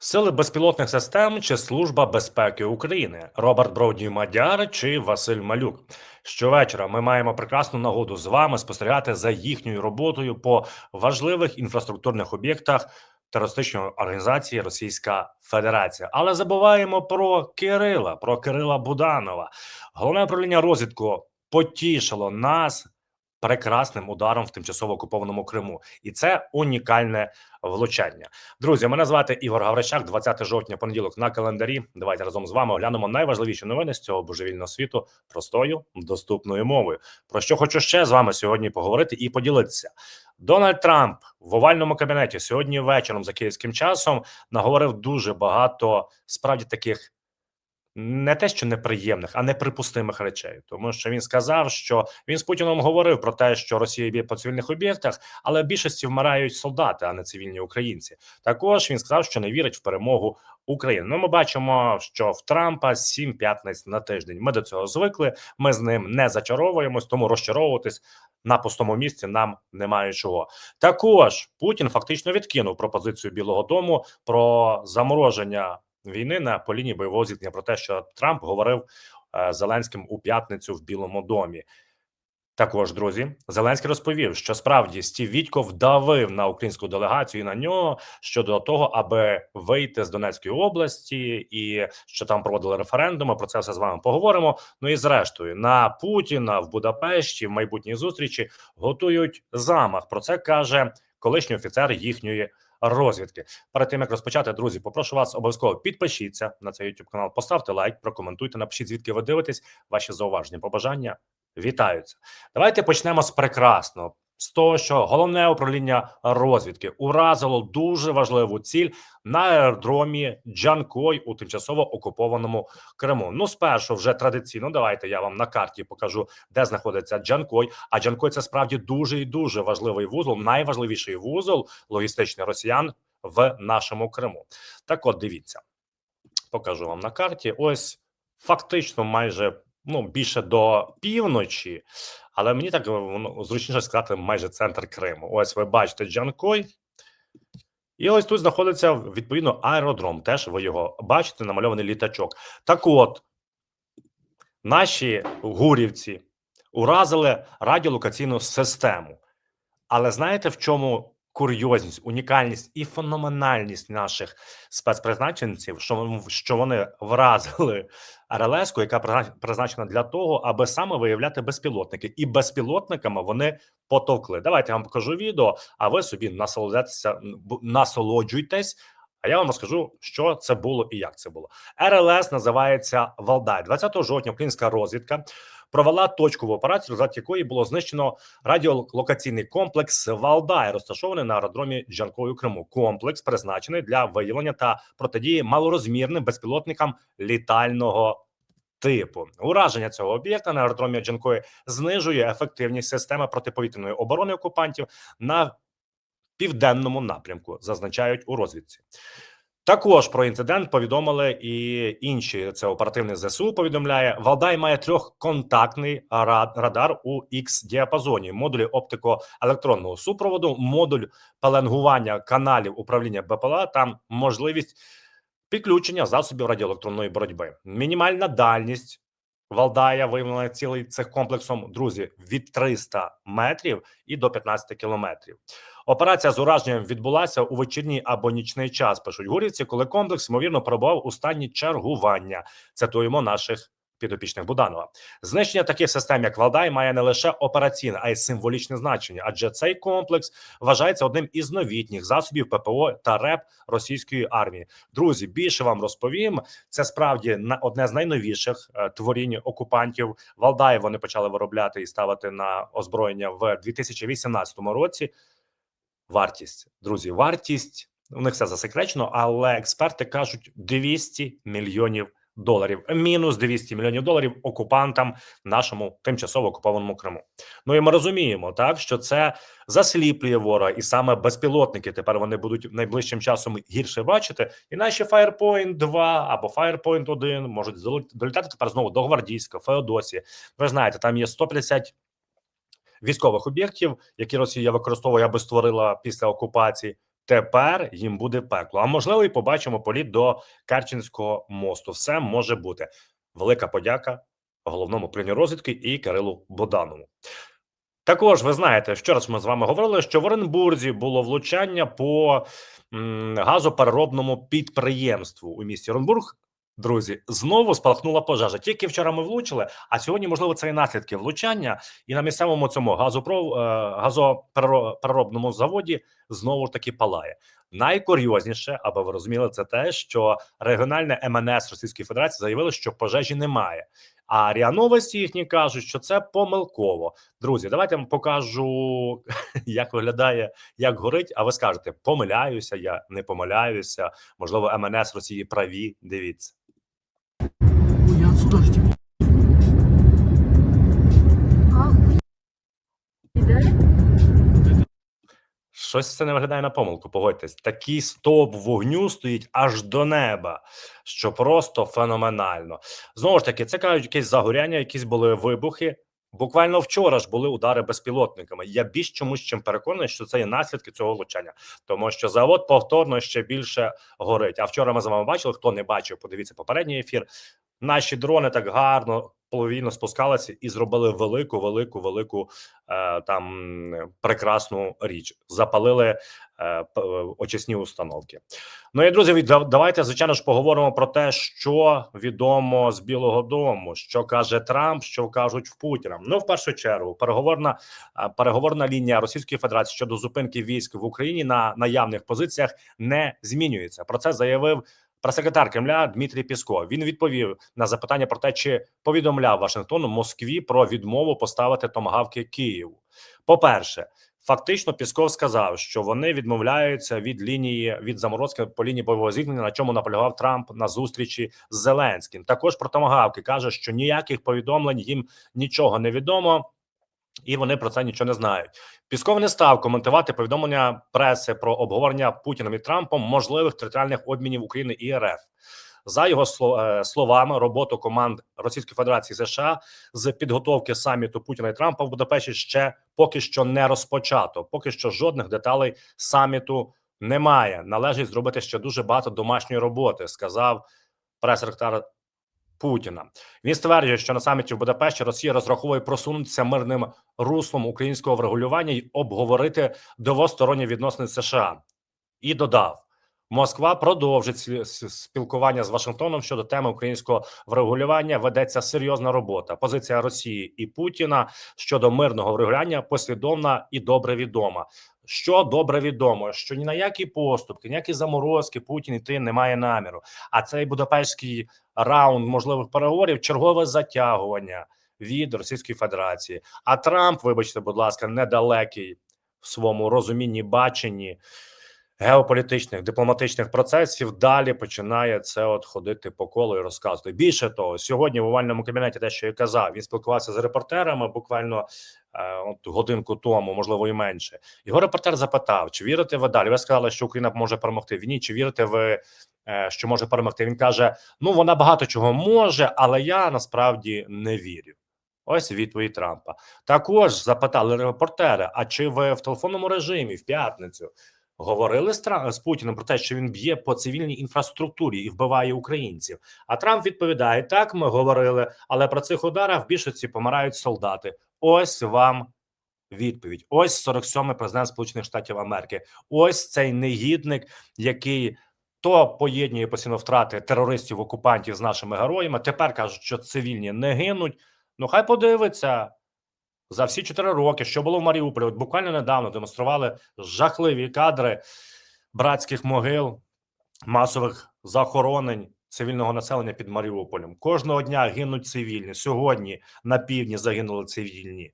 Сили безпілотних систем чи Служба безпеки України, Роберт Бродній Мадяр чи Василь Малюк. Щовечора ми маємо прекрасну нагоду з вами спостерігати за їхньою роботою по важливих інфраструктурних об'єктах терористичної організації Російська Федерація. Але забуваємо про Кирила, про Кирила Буданова. Головне управління розвідку потішило нас прекрасним ударом в тимчасово окупованому Криму, і це унікальне влучання. Друзі, мене звати Ігор Гаврищак, 20 жовтня, понеділок на календарі. Давайте разом з вами оглянемо найважливіші новини з цього божевільного світу простою доступною мовою. Про що хочу ще з вами сьогодні поговорити і поділитися. Дональд Трамп в овальному кабінеті сьогодні вечором за київським часом наговорив дуже багато справді таких не те, що неприємних, а неприпустимих речей, тому що він сказав, що він з Путіном говорив про те, що Росія б'є по цивільних об'єктах, але в більшості вмирають солдати, а не цивільні українці. Також він сказав, що не вірить в перемогу України. Ну, ми бачимо, що в Трампа сім п'ятниць на тиждень. Ми до цього звикли. Ми з ним не зачаровуємось, тому розчаровуватись на пустому місці нам немає чого. Також Путін фактично відкинув пропозицію Білого Дому про замороження війни на по лінії бойового зіткнення про те, що Трамп говорив е, Зеленським у п'ятницю в Білому домі. Також друзі, Зеленський розповів, що справді Стів Вітько вдавив на українську делегацію і на нього щодо того, аби вийти з Донецької області, і що там проводили референдуми. Про це все з вами поговоримо. Ну і зрештою на Путіна в Будапешті в майбутній зустрічі готують замах. Про це каже колишній офіцер їхньої розвідки. Перед тим як розпочати, друзі, попрошу вас обов'язково підпишіться на цей YouTube канал, поставте лайк, прокоментуйте, напишіть звідки ви дивитесь. Ваші зауваження, побажання вітаються. Давайте почнемо з прекрасного. З того, що головне управління розвідки уразило дуже важливу ціль на аеродромі Джанкой у тимчасово окупованому Криму. Ну, спершу, вже традиційно, давайте я вам на карті покажу, де знаходиться Джанкой. А Джанкой це справді дуже і дуже важливий вузол, найважливіший вузол логістичний росіян в нашому Криму. Так, от дивіться, покажу вам на карті. Ось фактично, майже ну більше до півночі, але мені так воно зручніше сказати майже центр Криму. Ось ви бачите Джанкой. І ось тут знаходиться відповідно аеродром. Теж ви його бачите, намальований літачок. Так от наші гурівці уразили радіолокаційну систему. Але знаєте, в чому курйозність, унікальність і феноменальність наших спецпризначенців, що що вони вразили РЛС, яка призначена для того, аби саме виявляти безпілотники, і безпілотниками вони потовкли. Давайте я вам покажу відео, а ви собі насолодитеся, насолоджуйтесь. А я вам розкажу, що це було і як це було. РЛС називається Валдай. 20 жовтня. Українська розвідка провела точкову операцію, в результаті якої було знищено радіолокаційний комплекс Валдай, розташований на аеродромі Джанкою Криму. Комплекс призначений для виявлення та протидії малорозмірним безпілотникам літального. Типу ураження цього об'єкта на аеродромі Джанкої знижує ефективність системи протиповітряної оборони окупантів на південному напрямку, зазначають у розвідці. Також про інцидент повідомили і інші. Це оперативний зсу. Повідомляє Валдай має трьохконтактний радар у X діапазоні, модулі оптико-електронного супроводу, модуль пеленгування каналів управління БПЛА Там можливість підключення засобів радіоелектронної боротьби. Мінімальна дальність Валдая виявлена цілий цих комплексом друзі від 300 метрів і до 15 кілометрів. Операція з ураженням відбулася у вечірній або нічний час. Пишуть гурівці, коли комплекс ймовірно перебував у стані чергування. Цитуємо наших підопічних Буданова. Знищення таких систем, як Валдай, має не лише операційне, а й символічне значення, адже цей комплекс вважається одним із новітніх засобів ППО та РЕП російської армії. Друзі, більше вам розповім. Це справді одне з найновіших е, творінь окупантів. Валдай вони почали виробляти і ставити на озброєння в 2018 році. Вартість друзі, вартість у них все засекречено, але експерти кажуть 200 мільйонів доларів. Мінус 200 мільйонів доларів окупантам нашому тимчасово окупованому Криму. Ну і ми розуміємо, так що це засліплює ворога, і саме безпілотники тепер вони будуть найближчим часом гірше бачити. І наші Firepoint 2 або Firepoint 1 можуть долітати тепер знову до Гвардійська, Феодосії. Ви знаєте, там є 150 військових об'єктів, які Росія використовує, аби створила після окупації. Тепер їм буде пекло. А можливо, і побачимо політ до Карчинського мосту. Все може бути. Велика подяка головному управлінню розвідки і Кирилу Боданову. Також ви знаєте, вчора раз ми з вами говорили, що в Оренбурзі було влучання по газопереробному підприємству у місті Оренбург. Друзі, знову спалахнула пожежа. Тільки вчора ми влучили, а сьогодні, можливо, це і наслідки влучання. І на місцевому цьому газопро е, газопереробному заводі знову ж таки палає. Найкурйозніше, аби ви розуміли, це те, що регіональне МНС Російської Федерації заявило, що пожежі немає. А РІА Новості їхні кажуть, що це помилково. Друзі, давайте вам покажу, як виглядає, як горить. А ви скажете, помиляюся, я не помиляюся. Можливо, МНС Росії праві. Дивіться. Щось це не виглядає на помилку. Погодьтесь, такий стовп вогню стоїть аж до неба, що просто феноменально. Знову ж таки, це кажуть, якесь загоряння, якісь були вибухи. Буквально вчора ж були удари безпілотниками. Я більш чомусь чим переконаний, що це є наслідки цього влучання, тому що завод повторно ще більше горить. А вчора ми з вами бачили, хто не бачив, подивіться попередній ефір. Наші дрони так гарно повільно спускалися і зробили велику, велику, велику е, там прекрасну річ. Запалили е, е, очисні установки. Ну і друзі, давайте звичайно ж поговоримо про те, що відомо з Білого Дому, що каже Трамп, що кажуть в Путіна. Ну, в першу чергу, переговорна переговорна лінія Російської Федерації щодо зупинки військ в Україні на наявних позиціях не змінюється. Про це заявив. Прес-секретар Кремля Дмитрій Пісков він відповів на запитання про те, чи повідомляв Вашингтону Москві про відмову поставити томагавки Києву. По-перше, фактично Пісков сказав, що вони відмовляються від лінії від заморозки по лінії бойового зіткнення, на чому наполягав Трамп на зустрічі з Зеленським. Також про томагавки каже, що ніяких повідомлень їм нічого не відомо. І вони про це нічого не знають. Пісков не став коментувати повідомлення преси про обговорення Путіним і Трампом можливих територіальних обмінів України і РФ. За його е, словами, роботу команд Російської Федерації США з підготовки саміту Путіна і Трампа в Будапешті ще поки що не розпочато. Поки що жодних деталей саміту немає. Належить зробити ще дуже багато домашньої роботи, сказав прес-ректор Путіна. Він стверджує, що на саміті в Будапешті Росія розраховує просунутися мирним руслом українського врегулювання і обговорити двосторонні відносини США. І додав. Москва продовжить спілкування з Вашингтоном щодо теми українського врегулювання. Ведеться серйозна робота. Позиція Росії і Путіна щодо мирного врегулювання послідовна і добре відома. Що добре відомо, що ні на які поступки, ніякі заморозки Путін іти не має наміру. А цей будапештський раунд можливих переговорів чергове затягування від Російської Федерації. А Трамп, вибачте, будь ласка, недалекий в своєму розумінні баченні геополітичних дипломатичних процесів. Далі починає це от ходити по колу і розказувати. Більше того, сьогодні в овальному кабінеті, те, що я казав, він спілкувався з репортерами буквально е, от годинку тому, можливо, і менше. Його репортер запитав, чи вірите ви далі? Ви сказали, що Україна може перемогти в війні. Чи вірите ви, е, що може перемогти? Він каже: Ну вона багато чого може, але я насправді не вірю. Ось відповідь Трампа. Також запитали репортери: а чи ви в телефонному режимі в п'ятницю говорили з, Путіним про те, що він б'є по цивільній інфраструктурі і вбиває українців? А Трамп відповідає: так, ми говорили, але про цих ударах в більшості помирають солдати. Ось вам відповідь. Ось 47-й президент Сполучених Штатів Америки. Ось цей негідник, який то поєднує постійно втрати терористів окупантів з нашими героями. Тепер кажуть, що цивільні не гинуть. Ну хай подивиться за всі чотири роки, що було в Маріуполі. От буквально недавно демонстрували жахливі кадри братських могил, масових захоронень цивільного населення під Маріуполем. Кожного дня гинуть цивільні. Сьогодні на півдні загинули цивільні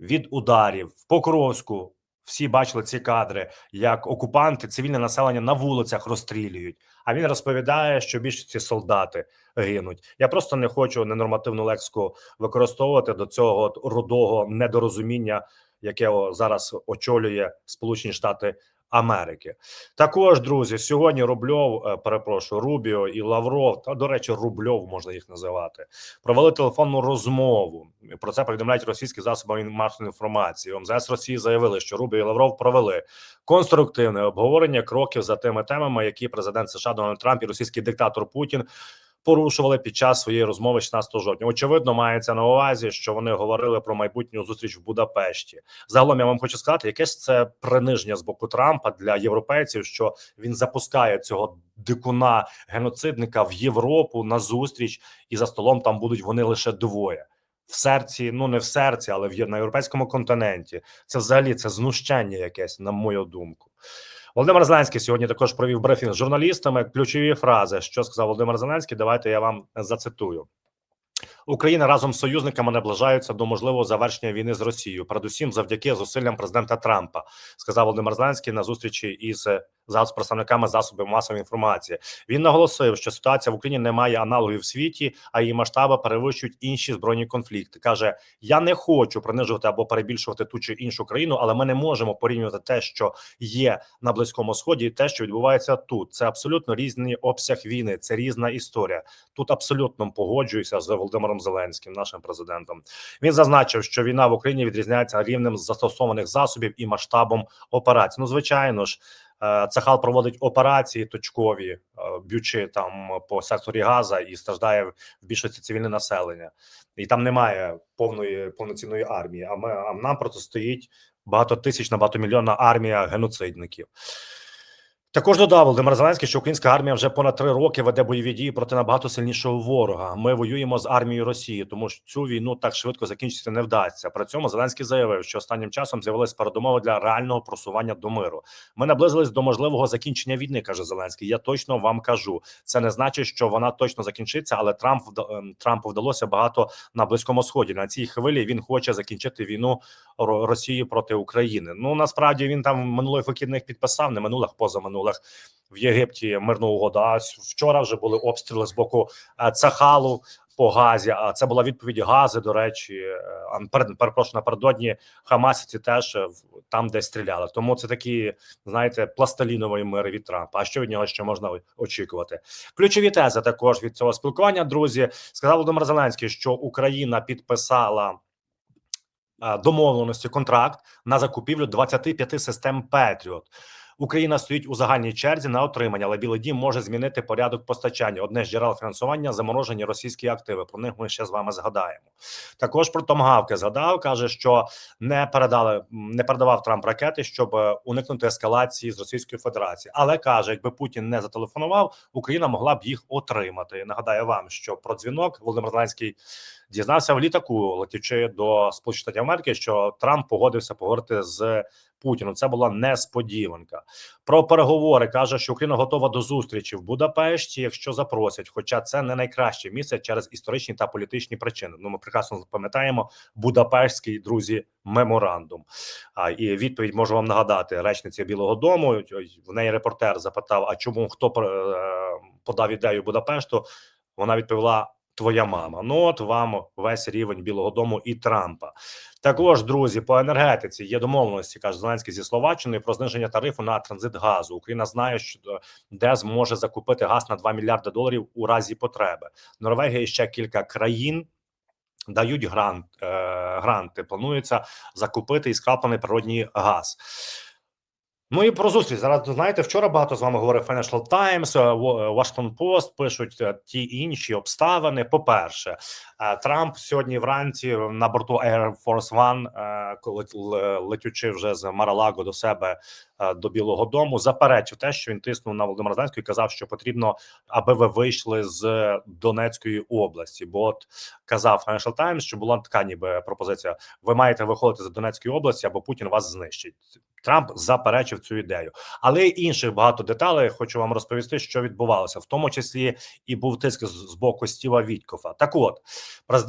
від ударів в Покровську. Всі бачили ці кадри, як окупанти цивільне населення на вулицях розстрілюють. А він розповідає, що більше ці солдати гинуть. Я просто не хочу ненормативну лексику використовувати до цього рудого недорозуміння, яке зараз очолює Сполучені Штати Америки. Також, друзі, сьогодні Рубльов, е, перепрошую, Рубіо і Лавров, та до речі, Рубльов можна їх називати, провели телефонну розмову. Про це повідомляють російські засоби масової інформації. МЗС Росії заявили, що Рубіо і Лавров провели конструктивне обговорення кроків за тими темами, які президент США Дональд Трамп і російський диктатор Путін порушували під час своєї розмови 16 жовтня. Очевидно, мається на увазі, що вони говорили про майбутню зустріч в Будапешті. Загалом я вам хочу сказати, яке ж це приниження з боку Трампа для європейців, що він запускає цього дикуна геноцидника в Європу на зустріч, і за столом там будуть вони лише двоє. В серці, ну не в серці, але в на європейському континенті. Це взагалі це знущання якесь, на мою думку. Володимир Зеленський сьогодні також провів брифінг з журналістами. Ключові фрази, що сказав Володимир Зеленський. Давайте я вам зацитую. Україна разом з союзниками наближаються до можливого завершення війни з Росією, передусім завдяки зусиллям президента Трампа, сказав Володимир Зеленський на зустрічі із з представниками засобів масової інформації. Він наголосив, що ситуація в Україні не має аналогів в світі, а її масштаби перевищують інші збройні конфлікти. каже: Я не хочу принижувати або перебільшувати ту чи іншу країну, але ми не можемо порівнювати те, що є на близькому сході, і те, що відбувається тут. Це абсолютно різний обсяг війни, це різна історія. Тут абсолютно погоджуюся з Володимиром Зеленським, нашим президентом. Він зазначив, що війна в Україні відрізняється рівнем застосованих засобів і масштабом операцій. Ну, звичайно ж. е, Цахал проводить операції точкові, е, б'ючи там по секторі Газа, і страждає в більшості цивільне населення, і там немає повної повноцінної армії. А ми а нам протистоїть багатотисячна, багатомільйонна армія геноцидників. Також додав Володимир Зеленський, що українська армія вже понад три роки веде бойові дії проти набагато сильнішого ворога. Ми воюємо з армією Росії, тому що цю війну так швидко закінчити не вдасться. При цьому Зеленський заявив, що останнім часом з'явились передумови для реального просування до миру. Ми наблизились до можливого закінчення війни, каже Зеленський. Я точно вам кажу. Це не значить, що вона точно закінчиться, але Трамп ем, Трампу вдалося багато на близькому сході. На цій хвилі він хоче закінчити війну Росії проти України. Ну насправді він там минулих вихідних підписав, не минулих, позаминулих в Єгипті мирну угоду. А вчора вже були обстріли з боку е, Цахалу по газі. А це була відповідь гази. До речі, е, перепрошую, напередодні Хамасівці теж е, там, де стріляли. Тому це такі, знаєте, пластиліновий мир від Трампа. А що від нього ще можна очікувати? Ключові тези також від цього спілкування. Друзі, сказав Володимир Зеленський, що Україна підписала. Домовленості контракт на закупівлю 25 систем Петріот. Україна стоїть у загальній черзі на отримання, але Білий Дім може змінити порядок постачання. Одне з джерел фінансування заморожені російські активи. Про них ми ще з вами згадаємо. Також про томгавки згадав, каже, що не передали, не передавав Трамп ракети, щоб е, уникнути ескалації з Російської Федерації. Але каже, якби Путін не зателефонував, Україна могла б їх отримати. Нагадаю вам, що про дзвінок Володимир Зеленський дізнався в літаку, летячи до Сполучених Штатів Америки, що Трамп погодився поговорити з Путіном. Це була несподіванка. Про переговори каже, що Україна готова до зустрічі в Будапешті, якщо запросять. Хоча це не найкраще місце через історичні та політичні причини. Ну, ми прекрасно пам'ятаємо Будапештський друзі меморандум. А і відповідь можу вам нагадати речниця Білого Дому. В неї репортер запитав: а чому хто е, подав ідею Будапешту? Вона відповіла. Твоя мама, ну от вам весь рівень Білого Дому і Трампа. Також друзі, по енергетиці є домовленості, каже Зеленський зі Словаччиною про зниження тарифу на транзит газу. Україна знає, що де зможе закупити газ на 2 мільярди доларів у разі потреби. Норвегія і ще кілька країн. Дають грант е, гранти. Планується закупити і скраплений природній газ. Ну і про зустріч зараз знаєте, вчора багато з вами говорив Financial Times, е, Wa- Washington Post пишуть е, ті інші обставини. По перше, е, Трамп сьогодні вранці на борту Air Force One, е, летючи вже з Маралаго до себе е, до Білого Дому, заперечив те, що він тиснув на Володимира Зеленського і казав, що потрібно, аби ви вийшли з Донецької області. Бо от казав Financial Times, що була така ніби пропозиція: ви маєте виходити з Донецької області, або Путін вас знищить. Трамп заперечив цю ідею, але інших багато деталей хочу вам розповісти, що відбувалося, в тому числі і був тиск з, боку Стіва Вітькофа. Так, от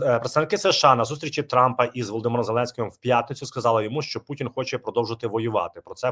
е, представники США на зустрічі Трампа із Володимиром Зеленським в п'ятницю сказали йому, що Путін хоче продовжити воювати. Про це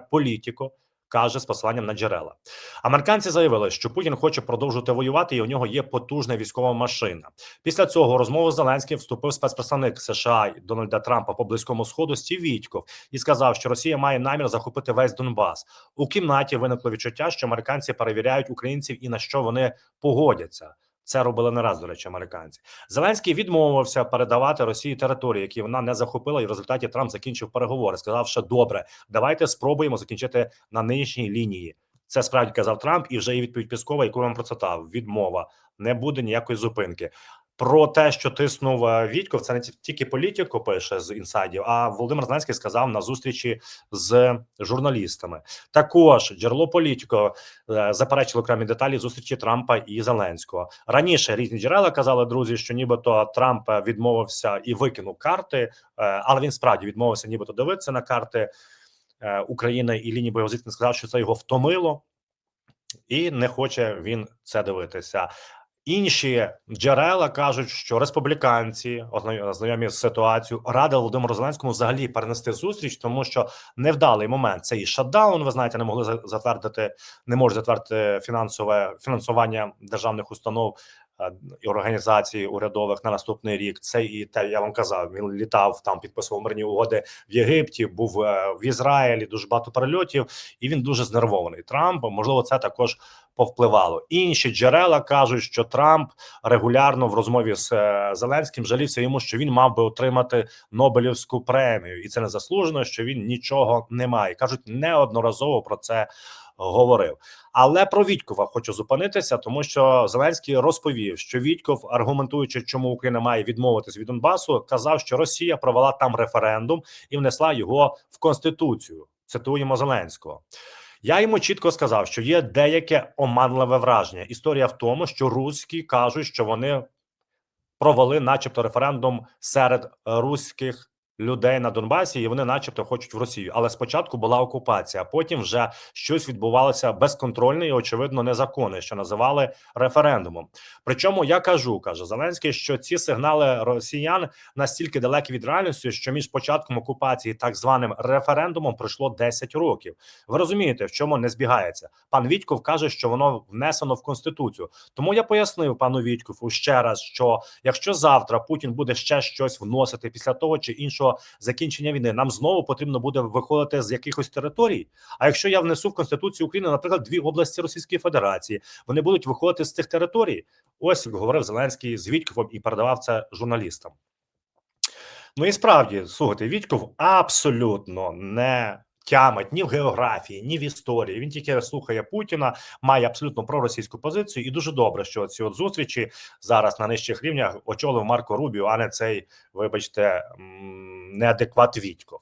політико каже з посиланням на джерела. Американці заявили, що Путін хоче продовжувати воювати, і у нього є потужна військова машина. Після цього розмови з Зеленським вступив спецпредставник США Дональда Трампа по близькому сходу Стів Вітьков і сказав, що Росія має намір захопити весь Донбас. У кімнаті виникло відчуття, що американці перевіряють українців і на що вони погодяться. Це робили не раз, до речі, американці. Зеленський відмовився передавати Росії території, які вона не захопила, і в результаті Трамп закінчив переговори. Сказав, що добре, давайте спробуємо закінчити на нинішній лінії. Це справді казав Трамп, і вже і відповідь Піскова, яку вам процитав. Відмова не буде ніякої зупинки. Про те, що тиснув е, Вітьков, це не тільки політико пише з інсайдів, а Володимир Зеленський сказав на зустрічі з журналістами. Також джерело політико е, заперечило окремі деталі зустрічі Трампа і Зеленського. Раніше різні джерела казали друзі, що нібито Трамп е, відмовився і викинув карти, але він справді відмовився, нібито дивитися на карти України і лінії бойового зіткнення. Сказав, що це його втомило, і не хоче він це дивитися. Інші джерела кажуть, що республіканці, знайомі з ситуацією, радили Володимиру Зеленському взагалі перенести зустріч, тому що невдалий момент. Це і шатдаун. Ви знаєте, не могли затвердити, не можуть затвердити фінансове фінансування державних установ організацій урядових на наступний рік. Це і те, я вам казав. Він літав там, підписував мирні угоди в Єгипті, був е, в Ізраїлі. Дуже багато перельотів, і він дуже знервований. Трамп можливо, це також повпливало. Інші джерела кажуть, що Трамп регулярно в розмові з е, Зеленським жалівся йому, що він мав би отримати Нобелівську премію, і це не заслужено, що він нічого не має. кажуть, неодноразово про це говорив. Але про Вітькова хочу зупинитися, тому що Зеленський розповів, що Вітьков, аргументуючи, чому Україна має відмовитись від Донбасу, казав, що Росія провела там референдум і внесла його в конституцію. Цитуємо Зеленського. Я йому чітко сказав, що є деяке оманливе враження. Історія в тому, що руські кажуть, що вони провели, начебто, референдум серед руських людей на Донбасі, і вони, начебто, хочуть в Росію. Але спочатку була окупація, а потім вже щось відбувалося безконтрольне і очевидно незаконне, що називали референдумом. Причому я кажу, каже Зеленський, що ці сигнали росіян настільки далекі від реальності, що між початком окупації так званим референдумом пройшло 10 років. Ви розумієте, в чому не збігається? Пан Вітьков каже, що воно внесено в конституцію. Тому я пояснив пану Вітькову ще раз, що якщо завтра Путін буде ще щось вносити після того чи іншого закінчення війни, нам знову потрібно буде виходити з якихось територій. А якщо я внесу в конституцію України, наприклад, дві області Російської Федерації, вони будуть виходити з цих територій. Ось говорив Зеленський з Вітьковим і передавав це журналістам. Ну і справді слухайте, Вітьков абсолютно не тямить ні в географії, ні в історії. Він тільки слухає Путіна, має абсолютно проросійську позицію, і дуже добре, що ці от зустрічі зараз на нижчих рівнях очолив Марко Рубіо, а не цей, вибачте, неадекват Вітьков.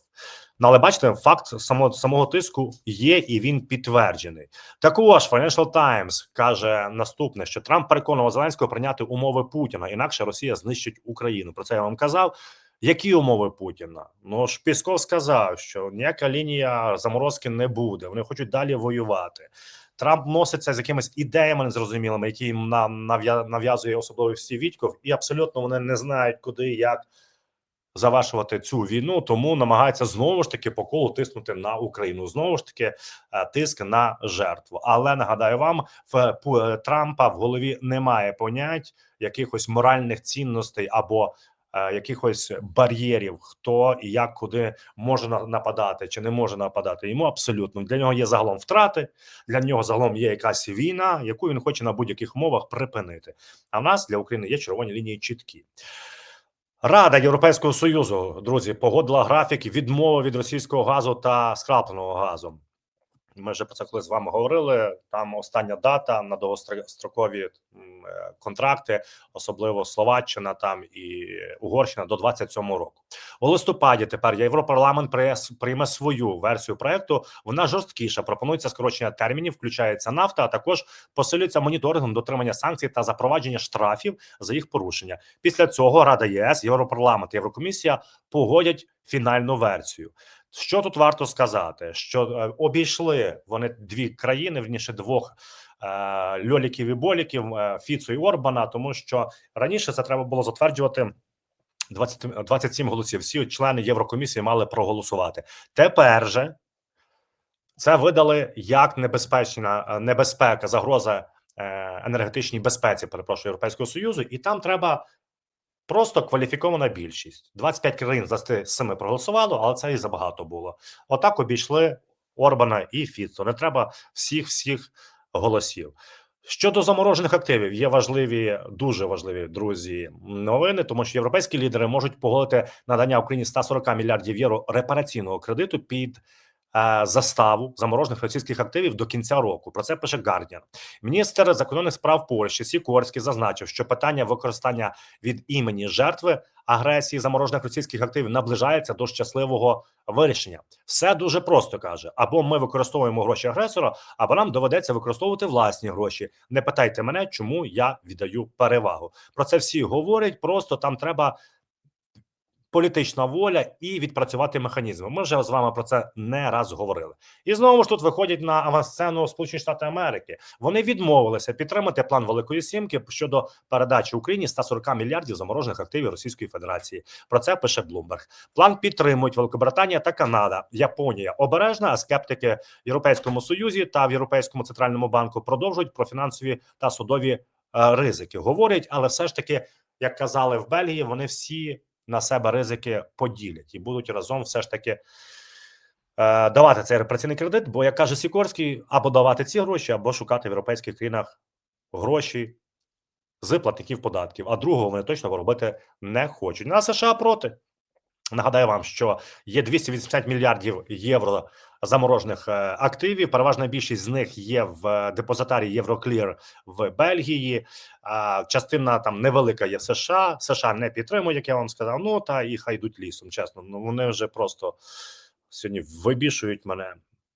Ну, але бачите, факт самого, самого тиску є, і він підтверджений. Також Financial Times каже наступне: що Трамп переконував Зеленського прийняти умови Путіна, інакше Росія знищить Україну. Про це я вам казав. Які умови Путіна? Ну ж Пісков сказав, що ніяка лінія заморозки не буде. Вони хочуть далі воювати. Трамп носиться з якимись ідеями незрозумілими, які їм нам нав'язує особливо всі Вітьков, і абсолютно вони не знають, куди і як завершувати цю війну. Тому намагаються знову ж таки по колу тиснути на Україну. Знову ж таки, е, тиск на жертву. Але нагадаю вам, в Трампа в голові немає понять якихось моральних цінностей або е, якихось бар'єрів, хто і як куди може нападати чи не може нападати. Йому абсолютно для нього є загалом втрати. Для нього загалом є якась війна, яку він хоче на будь-яких умовах припинити. А в нас для України є червоні лінії чіткі. Рада Європейського союзу, друзі, погодила графік відмови від російського газу та скрапленого газу. Ми вже про це коли з вами говорили. Там остання дата на довгострокові е, контракти, особливо Словаччина там і Угорщина до 27 року. У листопаді тепер Європарламент прийме свою версію проекту. Вона жорсткіша. Пропонується скорочення термінів, включається нафта, а також посилюється моніторингом дотримання санкцій та запровадження штрафів за їх порушення. Після цього Рада єС, Європарламент, Єврокомісія погодять фінальну версію. Що тут варто сказати? Що е, обійшли вони дві країни, вірніше двох е, льоліків і боліків е, Фіцу і Орбана, тому що раніше це треба було затверджувати. 20, 27 голосів. Всі члени Єврокомісії мали проголосувати. Тепер же Це видали як небезпечна небезпека, загроза енергетичній безпеці, перепрошую Європейського Союзу, і там треба просто кваліфікована більшість. 25 країн з 27 проголосувало, але це і забагато було. Отак обійшли Орбана і Фіцо. Не треба всіх всіх голосів. Щодо заморожених активів, є важливі, дуже важливі друзі новини, тому що європейські лідери можуть погодити надання Україні 140 мільярдів євро репараційного кредиту під заставу заморожених російських активів до кінця року. Про це пише Guardian. Міністр закордонних справ Польщі Сікорський зазначив, що питання використання від імені жертви агресії заморожених російських активів наближається до щасливого вирішення. Все дуже просто каже: або ми використовуємо гроші агресора, або нам доведеться використовувати власні гроші. Не питайте мене, чому я віддаю перевагу. Про це всі говорять. Просто там треба політична воля і відпрацювати механізми. Ми вже з вами про це не раз говорили. І знову ж тут виходять на авансцену Сполучені Штати Америки. Вони відмовилися підтримати план Великої Сімки щодо передачі Україні 140 мільярдів заморожених активів Російської Федерації. Про це пише Bloomberg. План підтримують Великобританія та Канада, Японія обережна, а скептики в Європейському Союзі та в Європейському центральному банку продовжують про фінансові та судові е, ризики. Говорять, але все ж таки, як казали в Бельгії, вони всі на себе ризики поділять і будуть разом все ж таки. е, Давати цей репраційний кредит, бо як каже Сікорський, або давати ці гроші, або шукати в європейських країнах гроші з платників податків. А другого вони точно робити не хочуть. На США проти. Нагадаю вам, що є 280 мільярдів євро заморожених е, активів. Переважна більшість з них є в е, депозитарі Євроклір в Бельгії. Частина там невелика є в США. США не підтримують, як я вам сказав. Ну та і хай йдуть лісом. Чесно, ну вони вже просто сьогодні вибішують мене.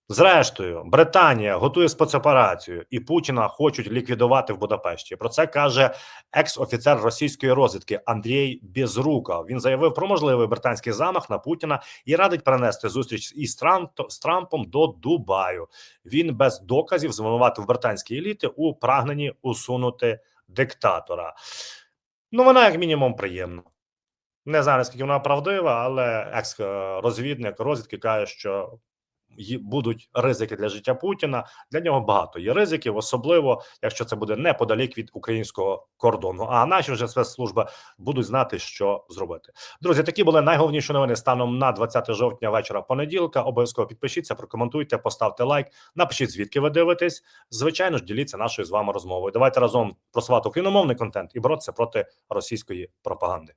Зрештою, Британія готує спецоперацію, і Путіна хочуть ліквідувати в Будапешті. Про це каже екс-офіцер російської розвідки Андрій Безруков. Він заявив про можливий британський замах на Путіна і радить перенести зустріч із з Трампом до Дубаю. Він без доказів звинуватив британські еліти у прагненні усунути диктатора. Ну, вона як мінімум приємна. Не знаю, наскільки вона правдива, але екс-розвідник розвідки каже, що будуть ризики для життя Путіна. Для нього багато є ризиків, особливо якщо це буде неподалік від українського кордону. А наші вже спецслужби будуть знати, що зробити. Друзі, такі були найголовніші новини станом на 20 жовтня вечора понеділка. Обов'язково підпишіться, прокоментуйте, поставте лайк, напишіть звідки ви дивитесь. Звичайно ж, діліться нашою з вами розмовою. Давайте разом просувати україномовний контент і боротися проти російської пропаганди.